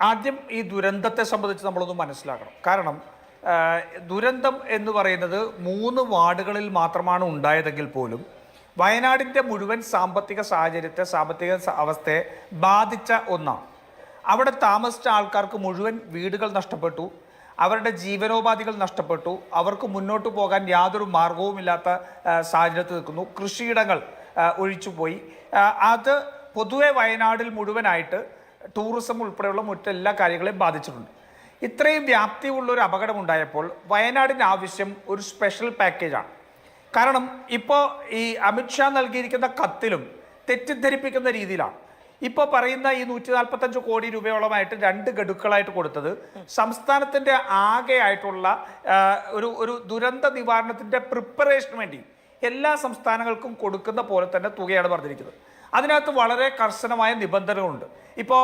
ആദ്യം ഈ ദുരന്തത്തെ സംബന്ധിച്ച് നമ്മളൊന്ന് മനസ്സിലാക്കണം. കാരണം ദുരന്തം എന്ന് പറയുന്നത് മൂന്ന് വാർഡുകളിൽ മാത്രമാണ് ഉണ്ടായതെങ്കിൽ പോലും വയനാടിന്റെ മുഴുവൻ സാമ്പത്തിക സാഹചര്യത്തെ സാമ്പത്തിക അവസ്ഥയെ ബാധിച്ച ഒന്നാണ്. അവിടെ താമസിച്ച ആൾക്കാർക്ക് മുഴുവൻ വീടുകൾ നഷ്ടപ്പെട്ടു അവരുടെ ജീവനോപാധികൾ നഷ്ടപ്പെട്ടു അവർക്ക് മുന്നോട്ട് പോകാൻ യാതൊരു മാർഗവുമില്ലാത്ത സാഹചര്യത്തിൽ നിൽക്കുന്നു. കൃഷിയിടങ്ങൾ ഒഴിച്ചുപോയി. അത് പൊതുവെ വയനാടിൽ മുഴുവനായിട്ട് ടൂറിസം ഉൾപ്പെടെയുള്ള മറ്റെല്ലാ കാര്യങ്ങളെയും ബാധിച്ചിട്ടുണ്ട്. ഇത്രയും വ്യാപ്തിയുള്ള ഒരു അപകടം ഉണ്ടായപ്പോൾ വയനാടിന് ആവശ്യം ഒരു സ്പെഷ്യൽ പാക്കേജാണ് കാരണം ഇപ്പോൾ ഈ അമിത്ഷാ നൽകിയിരിക്കുന്ന കത്തിലും തെറ്റിദ്ധരിപ്പിക്കുന്ന രീതിയിലാണ്. ഇപ്പോൾ പറയുന്ന ഈ നൂറ്റി നാൽപ്പത്തഞ്ച് കോടി രൂപയോളമായിട്ട് രണ്ട് ഗഡുക്കളായിട്ട് കൊടുത്തത് സംസ്ഥാനത്തിന്റെ ആകെ ആയിട്ടുള്ള ഒരു ഒരു ദുരന്ത നിവാരണത്തിന്റെ പ്രിപ്പറേഷന് വേണ്ടി എല്ലാ സംസ്ഥാനങ്ങൾക്കും കൊടുക്കുന്ന പോലെ തന്നെ തുകയാണ് പറഞ്ഞിരിക്കുന്നത്. അതിനകത്ത് വളരെ കർശനമായ നിബന്ധനകളുണ്ട്. ഇപ്പോൾ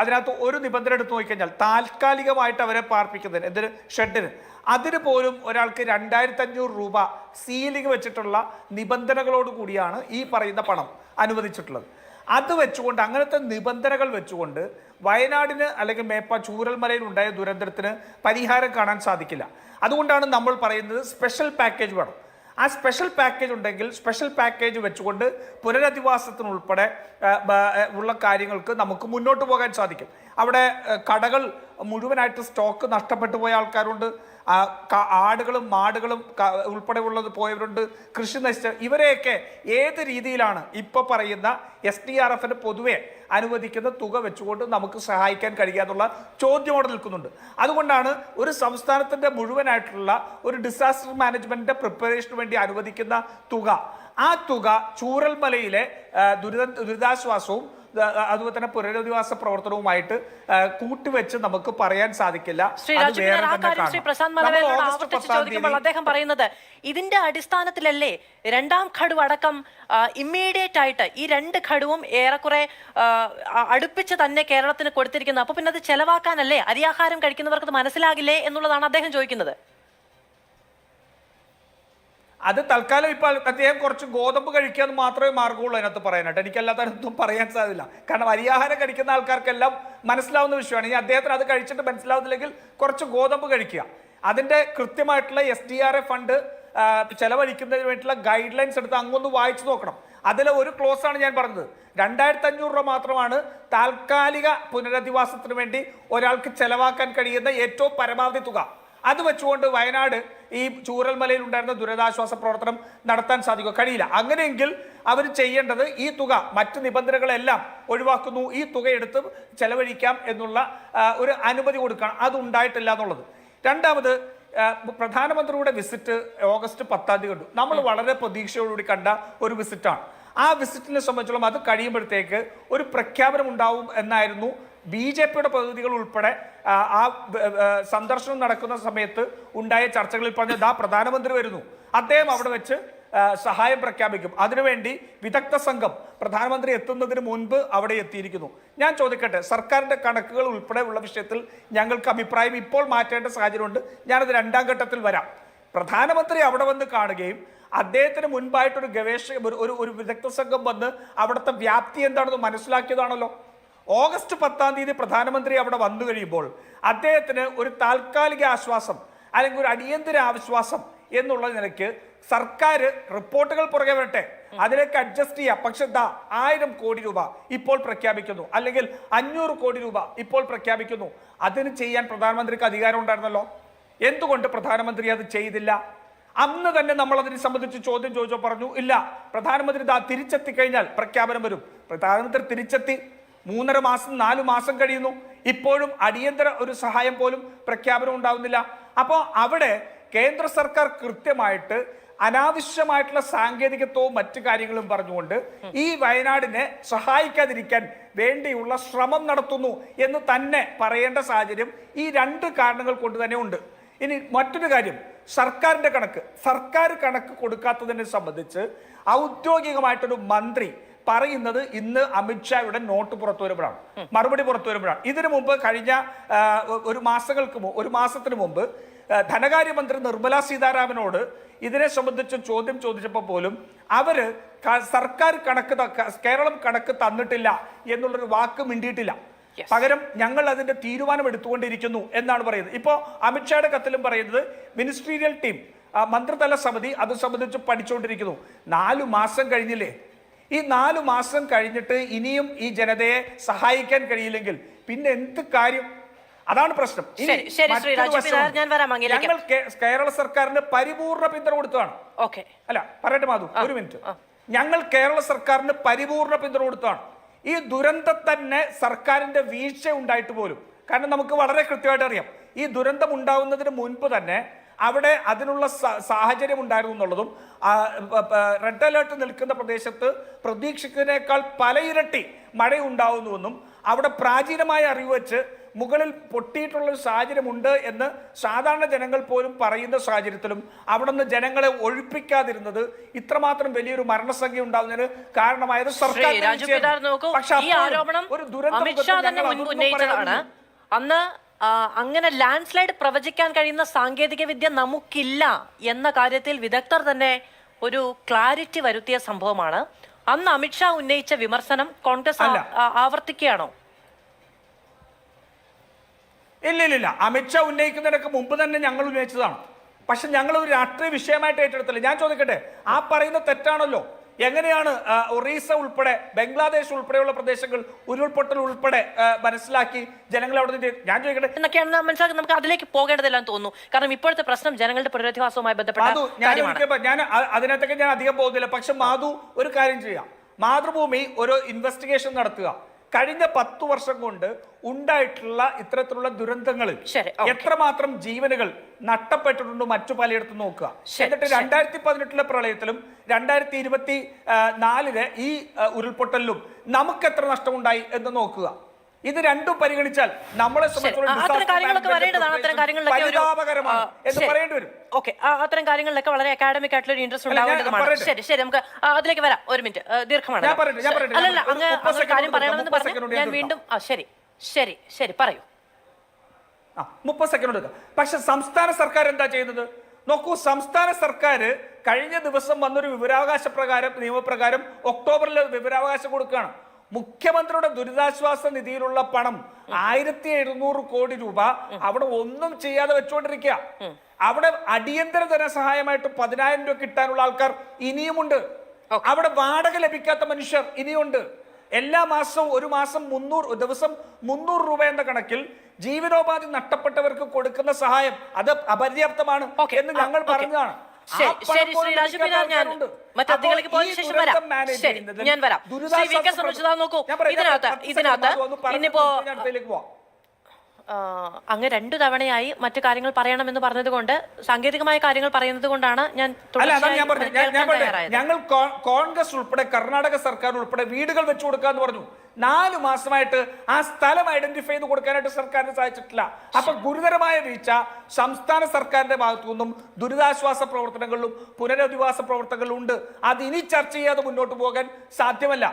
അതിനകത്ത് ഒരു നിബന്ധന എടുത്തു നോക്കിക്കഴിഞ്ഞാൽ താൽക്കാലികമായിട്ട് അവരെ പാർപ്പിക്കുന്നതിന് എന്തൊരു ഷെഡിന് അതിന് പോലും ഒരാൾക്ക് രണ്ടായിരത്തി അഞ്ഞൂറ് രൂപ സീലിംഗ് വെച്ചിട്ടുള്ള നിബന്ധനകളോട് കൂടിയാണ് ഈ പറയുന്ന പണം അനുവദിച്ചിട്ടുള്ളത്. അത് വെച്ചുകൊണ്ട് അങ്ങനത്തെ നിബന്ധനകൾ വെച്ചുകൊണ്ട് വയനാടിന് അല്ലെങ്കിൽ മേപ്പ ചൂരൽമലയിൽ ഉണ്ടായ ദുരന്തത്തിന് പരിഹാരം കാണാൻ സാധിക്കില്ല. അതുകൊണ്ടാണ് നമ്മൾ പറയുന്നത് സ്പെഷ്യൽ പാക്കേജ് വേണം. ആ സ്പെഷ്യൽ പാക്കേജ് ഉണ്ടെങ്കിൽ സ്പെഷ്യൽ പാക്കേജ് വെച്ചുകൊണ്ട് പുനരധിവാസത്തിനുൾപ്പെടെ ഉള്ള കാര്യങ്ങൾക്ക് നമുക്ക് മുന്നോട്ട് പോകാൻ സാധിക്കും. അവിടെ കടകൾ മുഴുവനായിട്ട് സ്റ്റോക്ക് നഷ്ടപ്പെട്ടു പോയ ആൾക്കാരുണ്ട്. ആടുകളും മാടുകളും ഉൾപ്പെടെയുള്ളത് പോയവരുണ്ട്. കൃഷി നശിച്ച ഇവരെയൊക്കെ ഏത് രീതിയിലാണ് ഇപ്പോൾ പറയുന്ന എസ് ഡി ആർ എഫിന് പൊതുവെ അനുവദിക്കുന്ന തുക വെച്ചുകൊണ്ട് നമുക്ക് സഹായിക്കാൻ കഴിയുക എന്നുള്ള ചോദ്യം അവിടെ നിൽക്കുന്നുണ്ട്. അതുകൊണ്ടാണ് ഒരു സംസ്ഥാനത്തിന്റെ മുഴുവനായിട്ടുള്ള ഒരു ഡിസാസ്റ്റർ മാനേജ്മെന്റിന്റെ പ്രിപ്പറേഷന് വേണ്ടി അനുവദിക്കുന്ന തുക. ആ തുക ചൂരൽമലയിലെ ദുരിത ദുരിതാശ്വാസവും അതുപോലെ തന്നെ പുനരധിവാസ പ്രവർത്തനവുമായിട്ട് കൂട്ടിവെച്ച് നമുക്ക് പറയാൻ സാധിക്കില്ല. അദ്ദേഹം പറയുന്നത് ഇതിന്റെ അടിസ്ഥാനത്തിലല്ലേ രണ്ടാം ഘടു അടക്കം ഇമ്മീഡിയറ്റ് ആയിട്ട് ഈ രണ്ട് ഘടുവും ഏറെക്കുറെ അടുപ്പിച്ച് തന്നെ കേരളത്തിന് കൊടുത്തിരിക്കുന്നത്? അപ്പൊ പിന്നെ അത് ചെലവാക്കാനല്ലേ അരിയാഹാരം കഴിക്കുന്നവർക്ക് മനസ്സിലാകില്ലേ എന്നുള്ളതാണ് അദ്ദേഹം ചോദിക്കുന്നത്. അത് തൽക്കാലം ഇപ്പോൾ അദ്ദേഹം കുറച്ച് ഗോതമ്പ് കഴിക്കുക എന്ന് മാത്രമേ മാർഗമുള്ളൂ അതിനകത്ത് പറയാനായിട്ട്. എനിക്കല്ലാത്തതൊന്നും പറയാൻ സാധ്യല്ല കാരണം അരിയാഹാരം കഴിക്കുന്ന ആൾക്കാർക്കെല്ലാം മനസ്സിലാവുന്ന വിഷയമാണ്. ഇനി അദ്ദേഹത്തിന് അത് കഴിച്ചിട്ട് മനസ്സിലാവുന്നില്ലെങ്കിൽ കുറച്ച് ഗോതമ്പ് കഴിക്കുക. അതിന്റെ കൃത്യമായിട്ടുള്ള S D R A fund ചെലവഴിക്കുന്നതിന് വേണ്ടിയിട്ടുള്ള ഗൈഡ് ലൈൻസ് എടുത്ത് അങ്ങൊന്ന് വായിച്ചു നോക്കണം. അതിലെ ഒരു ക്ലോസ് ആണ് ഞാൻ പറഞ്ഞത്. രണ്ടായിരത്തി അഞ്ഞൂറ് രൂപ മാത്രമാണ് താൽക്കാലിക പുനരധിവാസത്തിന് വേണ്ടി ഒരാൾക്ക് ചെലവാക്കാൻ കഴിയുന്ന ഏറ്റവും പരമാവധി തുക. അത് വെച്ചുകൊണ്ട് വയനാട് ഈ ചൂരൽമലയിൽ ഉണ്ടായിരുന്ന ദുരിതാശ്വാസ പ്രവർത്തനം നടത്താൻ സാധിക്കുക കഴിയില്ല. അങ്ങനെയെങ്കിൽ അവർ ചെയ്യേണ്ടത് ഈ തുക മറ്റ് നിബന്ധനകളെല്ലാം ഒഴിവാക്കുന്നു. ഈ തുക എടുത്ത് ചെലവഴിക്കാം എന്നുള്ള ഒരു അനുമതി കൊടുക്കണം. അതുണ്ടായിട്ടില്ല എന്നുള്ളത്. രണ്ടാമത് പ്രധാനമന്ത്രിയുടെ വിസിറ്റ് ഓഗസ്റ്റ് പത്താം തീയതി കണ്ടു. നമ്മൾ വളരെ പ്രതീക്ഷയോടുകൂടി കണ്ട ഒരു വിസിറ്റാണ്. ആ വിസിറ്റിനെ സംബന്ധിച്ചോളം അത് കഴിയുമ്പോഴത്തേക്ക് ഒരു പ്രഖ്യാപനം ഉണ്ടാവും എന്നായിരുന്നു ബി ജെ പിയുടെ പ്രതിനിധികൾ ഉൾപ്പെടെ ആ, ആ സന്ദർശനം നടക്കുന്ന സമയത്ത് ഉണ്ടായ ചർച്ചകളിൽ പറഞ്ഞ ദാ പ്രധാനമന്ത്രി വരുന്നു. അദ്ദേഹം അവിടെ വെച്ച് ആ, സഹായം പ്രഖ്യാപിക്കും. അതിനുവേണ്ടി വിദഗ്ധ സംഘം പ്രധാനമന്ത്രി എത്തുന്നതിന് മുൻപ് അവിടെ എത്തിയിരിക്കുന്നു. ഞാൻ ചോദിക്കട്ടെ സർക്കാരിന്റെ കണക്കുകൾ ഉൾപ്പെടെ ഉള്ള വിഷയത്തിൽ ഞങ്ങൾക്ക് അഭിപ്രായം ഇപ്പോൾ മാറ്റേണ്ട സാഹചര്യമുണ്ട്. ഞാനത് രണ്ടാം ഘട്ടത്തിൽ വരാം. പ്രധാനമന്ത്രി അവിടെ വന്ന് കാണുകയും അദ്ദേഹത്തിന് മുൻപായിട്ടൊരു ഗവേഷക ഒരു ഒരു വിദഗ്ധ സംഘം വന്ന് അവിടുത്തെ വ്യാപ്തി എന്താണെന്ന് മനസ്സിലാക്കിയതാണല്ലോ. ഓഗസ്റ്റ് പത്താം തീയതി പ്രധാനമന്ത്രി അവിടെ വന്നു കഴിയുമ്പോൾ അദ്ദേഹത്തിന് ഒരു താൽക്കാലിക ആശ്വാസം അല്ലെങ്കിൽ ഒരു അടിയന്തര ആശ്വാസം എന്നുള്ള നിലയ്ക്ക് സർക്കാർ റിപ്പോർട്ടുകൾ പുറകെ വരട്ടെ. അതിലേക്ക് അഡ്ജസ്റ്റ് ചെയ്യാം. പക്ഷെ ദാ ആയിരം കോടി രൂപ ഇപ്പോൾ പ്രഖ്യാപിക്കുന്നു. അല്ലെങ്കിൽ അഞ്ഞൂറ് കോടി രൂപ ഇപ്പോൾ പ്രഖ്യാപിക്കുന്നു. അതിന് ചെയ്യാൻ പ്രധാനമന്ത്രിക്ക് അധികാരം ഉണ്ടായിരുന്നല്ലോ. എന്തുകൊണ്ട് പ്രധാനമന്ത്രി അത് ചെയ്തില്ല? അന്ന് തന്നെ നമ്മൾ അതിനെ സംബന്ധിച്ച് ചോദ്യം ചോദിച്ചോ പറഞ്ഞു ഇല്ല. പ്രധാനമന്ത്രി ദാ തിരിച്ചെത്തി കഴിഞ്ഞാൽ പ്രഖ്യാപനം വരും. പ്രധാനമന്ത്രി തിരിച്ചെത്തി. മൂന്നര മാസം നാലു മാസം കഴിയുന്നു. ഇപ്പോഴും അടിയന്തര ഒരു സഹായം പോലും പ്രഖ്യാപനം ഉണ്ടാവുന്നില്ല. അപ്പോൾ അവിടെ കേന്ദ്ര സർക്കാർ കൃത്യമായിട്ട് അനാവശ്യമായിട്ടുള്ള സാങ്കേതികത്വവും മറ്റു കാര്യങ്ങളും പറഞ്ഞുകൊണ്ട് ഈ വയനാടിനെ സഹായിക്കാതിരിക്കാൻ വേണ്ടിയുള്ള ശ്രമം നടത്തുന്നു എന്ന് തന്നെ പറയേണ്ട സാഹചര്യം ഈ രണ്ട് കാരണങ്ങൾ കൊണ്ട് തന്നെ ഉണ്ട്. ഇനി മറ്റൊരു കാര്യം സർക്കാരിന്റെ കണക്ക്. സർക്കാർ കണക്ക് കൊടുക്കാത്തതിനെ സംബന്ധിച്ച് ഔദ്യോഗികമായിട്ടൊരു മന്ത്രി പറയുന്നത് ഇന്ന് അമിത്ഷായുടെ നോട്ട് പുറത്തു വരുമ്പോഴാണ്. മറുപടി പുറത്തു വരുമ്പോഴാണ്. ഇതിനു മുമ്പ് കഴിഞ്ഞ ഒരു മാസങ്ങൾക്ക് ഒരു മാസത്തിന് മുമ്പ് ധനകാര്യമന്ത്രി നിർമ്മല സീതാരാമനോട് ഇതിനെ സംബന്ധിച്ച് ചോദ്യം ചോദിച്ചപ്പോൾ പോലും അവർ സർക്കാർ കണക്ക് കേരളം കണക്ക് തന്നിട്ടില്ല എന്നുള്ളൊരു വാക്ക് മിണ്ടിയിട്ടില്ല. പകരം ഞങ്ങൾ അതിന്റെ തീരുമാനം എടുത്തുകൊണ്ടിരിക്കുന്നു എന്നാണ് പറയുന്നത്. ഇപ്പോൾ അമിത്ഷായുടെ കത്തിലും പറയുന്നത് മിനിസ്ട്രീരിയൽ ടീം മന്ത്രിതല സമിതി അത് സംബന്ധിച്ച് പഠിച്ചുകൊണ്ടിരിക്കുന്നു നാലു മാസം കഴിഞ്ഞില്ലേ? ഈ നാലു മാസം കഴിഞ്ഞിട്ട് ഇനിയും ഈ ജനതയെ സഹായിക്കാൻ കഴിയില്ലെങ്കിൽ പിന്നെ എന്ത് കാര്യം? അതാണ് പ്രശ്നം. ഞങ്ങൾ കേരള സർക്കാരിന് പരിപൂർണ പിന്തുണ കൊടുത്തതാണ്. ഓക്കെ. അല്ല പറയട്ടെ മാധു ഒരു മിനിറ്റ്. ഞങ്ങൾ കേരള സർക്കാരിന് പരിപൂർണ പിന്തുണ കൊടുത്തതാണ്. ഈ ദുരന്തം തന്നെ സർക്കാരിന്റെ വീഴ്ച ഉണ്ടായിട്ട് പോലും കാരണം നമുക്ക് വളരെ കൃത്യമായിട്ട് അറിയാം. ഈ ദുരന്തം ഉണ്ടാവുന്നതിന് മുൻപ് തന്നെ അവിടെ അതിനുള്ള സാഹചര്യം ഉണ്ടായിരുന്നു എന്നുള്ളതും റെഡ് അലേർട്ട് നിൽക്കുന്ന പ്രദേശത്ത് പ്രതീക്ഷിക്കുന്നതിനേക്കാൾ പല ഇരട്ടി മഴ ഉണ്ടാവുന്നുവെന്നും അവിടെ പ്രാചീനമായ അറിവ് വെച്ച് മുകളിൽ പൊട്ടിയിട്ടുള്ള ഒരു സാഹചര്യമുണ്ട് എന്ന് സാധാരണ ജനങ്ങൾ പോലും പറയുന്ന സാഹചര്യത്തിലും അവിടെ നിന്ന് ജനങ്ങളെ ഒഴിപ്പിക്കാതിരുന്നത് ഇത്രമാത്രം വലിയൊരു മരണസംഖ്യ ഉണ്ടാകുന്നതിന് കാരണമായത് സർക്കാർ പക്ഷേ ഒരു ദുരന്ത അന്ന് അങ്ങനെ ലാൻഡ് സ്ലൈഡ് പ്രവചിക്കാൻ കഴിയുന്ന സാങ്കേതിക വിദ്യ നമുക്കില്ല എന്ന കാര്യത്തിൽ വിദഗ്ധർ തന്നെ ഒരു ക്ലാരിറ്റി വരുത്തിയ സംഭവമാണ്. അന്ന് അമിത്ഷാ ഉന്നയിച്ച വിമർശനം കോൺഗ്രസ് ആവർത്തിക്കുകയാണോ? ഇല്ല ഇല്ല ഇല്ല. അമിത്ഷാ ഉന്നയിക്കുന്നതിനൊക്കെ മുമ്പ് തന്നെ ഞങ്ങൾ ഉന്നയിച്ചതാണ്. പക്ഷെ ഞങ്ങൾ ഒരു രാഷ്ട്രീയ വിഷയമായിട്ട് ഏറ്റെടുത്തില്ല. ഞാൻ ചോദിക്കട്ടെ ആ പറയുന്ന തെറ്റാണല്ലോ. എങ്ങനെയാണ് ഒറീസ ഉൾപ്പെടെ ബംഗ്ലാദേശ് ഉൾപ്പെടെയുള്ള പ്രദേശങ്ങൾ ഉരുൾപൊട്ടൽ ഉൾപ്പെടെ മനസ്സിലാക്കി ജനങ്ങൾ അവിടെ നിന്ന് ഞാൻ ചോദിക്കട്ടെ? എന്നൊക്കെയാണ് മനസ്സിലാക്കി നമുക്ക് അതിലേക്ക് പോകേണ്ടതില്ലെന്ന് തോന്നുന്നു. കാരണം ഇപ്പോഴത്തെ പ്രശ്നം ജനങ്ങളുടെ പ്രതിരോധവാസവുമായി ബന്ധപ്പെട്ട ഞാൻ അതിനകത്തൊക്കെ ഞാൻ അധികം പോകുന്നില്ല. പക്ഷെ മാധു ഒരു കാര്യം ചെയ്യാം. മാതൃഭൂമി ഒരു ഇൻവെസ്റ്റിഗേഷൻ നടത്തുക. കഴിഞ്ഞ പത്തു വർഷം കൊണ്ട് ഉണ്ടായിട്ടുള്ള ഇത്തരത്തിലുള്ള ദുരന്തങ്ങളിൽ എത്രമാത്രം ജീവനുകൾ നഷ്ടപ്പെട്ടിട്ടുണ്ട് മറ്റു പലയിടത്തും നോക്കുക. എന്നിട്ട്. രണ്ടായിരത്തി പതിനെട്ടിലെ പ്രളയത്തിലും രണ്ടായിരത്തി ഇരുപത്തി നാലിലെ ഈ ഉരുൾപൊട്ടലിലും നമുക്ക് എത്ര നഷ്ടമുണ്ടായി എന്ന് നോക്കുക. ഇത് രണ്ടും പരിഗണിച്ചാൽ നമ്മളെ പരിതാപകരമാണ് എന്ന്. പറയേണ്ടി വരും. ഓക്കെ. അത്തരം കാര്യങ്ങളിലൊക്കെ വളരെ അക്കാഡമിക് ആയിട്ടുള്ള ഒരു ഇൻട്രസ്റ്റ് ഉണ്ടാവേണ്ടതുമാണ്. ശരി ശരി നമുക്ക് അതിലേക്ക് വരാം. ഒരു മിനിറ്റ്. ദീർഘമാണ് അല്ലല്ല. അങ്ങ് കാര്യം പറയണമെന്ന് പറഞ്ഞു ഞാൻ ഞാൻ വീണ്ടും ആ ശരി. ശരി ശരി. പറയൂ. ആ മുപ്പത് സെക്കൻഡ് എടുക്കാം പക്ഷെ സംസ്ഥാന സർക്കാർ എന്താ ചെയ്യുന്നത്? നോക്കൂ സംസ്ഥാന സർക്കാർ കഴിഞ്ഞ ദിവസം വന്നൊരു വിവരാവകാശ പ്രകാരം നിയമപ്രകാരം ഒക്ടോബറിൽ വിവരാവകാശം കൊടുക്കുകയാണ്. മുഖ്യമന്ത്രിയുടെ ദുരിതാശ്വാസ നിധിയിലുള്ള പണം ആയിരത്തി എഴുന്നൂറ് കോടി രൂപ അവിടെ ഒന്നും ചെയ്യാതെ വെച്ചുകൊണ്ടിരിക്കുക. അവിടെ അടിയന്തര ധനസഹായമായിട്ട് പതിനായിരം രൂപ കിട്ടാനുള്ള ആൾക്കാർ ഇനിയുമുണ്ട്. അവിടെ വാടക ലഭിക്കാത്ത മനുഷ്യർ ഇനിയുണ്ട്. എല്ലാ മാസവും ഒരു മാസം മുന്നൂറ് ദിവസം മുന്നൂറ് രൂപ എന്ന കണക്കിൽ ജീവനോപാധി നഷ്ടപ്പെട്ടവർക്ക് കൊടുക്കുന്ന സഹായം അത് അപര്യാപ്തമാണ് എന്ന് ഞങ്ങൾ. പറഞ്ഞതാണ്. ശരി പണം ശരി ശ്രീ രാജു പിന്നാർ ഞാൻ പോയ ശേഷം വരാം. ശരി ഞാൻ വരാം. ദുരിതാശ്വാസ ശ്രീ വി കെ സനോജിത നോക്കൂ. ഇതിനകത്ത് ഇതിനകത്ത് ഇനിയിപ്പോ ഇന്നിപ്പോ ഞാൻ അടുത്തതിലേക്ക് പോവാം. ആ, അങ്ങ് രണ്ടു തവണയായി മറ്റു കാര്യങ്ങൾ പറയണമെന്ന് പറഞ്ഞതുകൊണ്ട് സാങ്കേതികമായ കാര്യങ്ങൾ പറയുന്നത് കൊണ്ടാണ് ഞാൻ ഞങ്ങൾ കോൺഗ്രസ് ഉൾപ്പെടെ കർണാടക സർക്കാർ ഉൾപ്പെടെ വീടുകൾ വെച്ചു എന്ന് പറഞ്ഞു. നാല് മാസമായിട്ട് ആ സ്ഥലം ഐഡന്റിഫൈ ചെയ്ത് കൊടുക്കാനായിട്ട് സർക്കാരിന് സാധിച്ചിട്ടില്ല അപ്പൊ ഗുരുതരമായ വീഴ്ച സംസ്ഥാന സർക്കാരിന്റെ ഭാഗത്തു നിന്നും ദുരിതാശ്വാസ പ്രവർത്തനങ്ങളിലും പുനരധിവാസ പ്രവർത്തനങ്ങളിലും ഉണ്ട്. അത് ഇനി ചർച്ച ചെയ്യാതെ മുന്നോട്ട് പോകാൻ സാധ്യമല്ല.